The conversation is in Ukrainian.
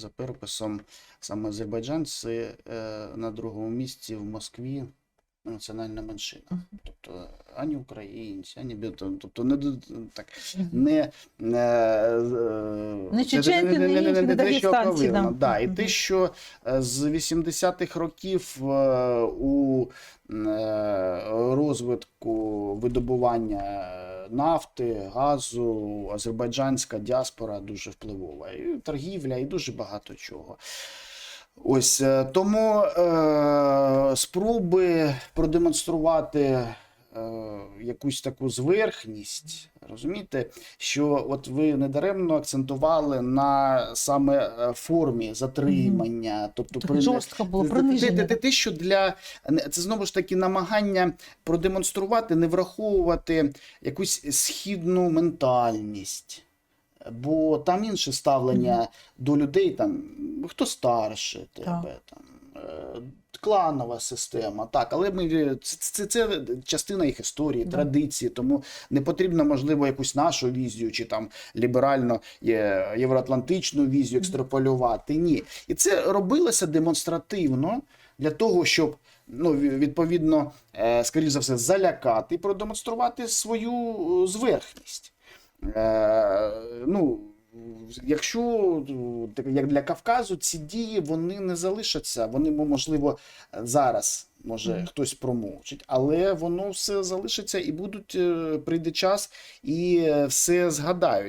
За переписом саме азербайджанці е, на другому місці в Москві національна меншина. Тобто ані українці, ані бі- тобто не так Мгм. не, е, е, Не чеченці, не інші, не те, що дагестанці, оковирно. да. І те, що е, з 80-х років у розвитку видобування нафти, газу, азербайджанська діаспора дуже впливова. І торгівля, і дуже багато чого. Ось е, тому е, спроби продемонструвати якусь таку зверхність, розумієте, що от ви недаремно акцентували на саме е, формі затримання, тобто Так при- жорстко було, приниження. те- те- що для це знову ж таки намагання продемонструвати, не враховувати якусь східну ментальність. Бо там інше ставлення до людей, там хто старше тебе, там е, кланова система. Так, але ми це, це, це частина їх історії, Да. традиції, тому не потрібно, можливо, якусь нашу візію чи там ліберально євроатлантичну візію екстраполювати. Ні. І це робилося демонстративно для того, щоб. Ну, відповідно, е, скоріш за все, залякати і продемонструвати свою е, зверхність. Е, ну, якщо як для Кавказу ці дії вони не залишаться, вони можливо зараз може mm. хтось промовчить, але воно все залишиться і будуть е, прийде час і е, все згадають.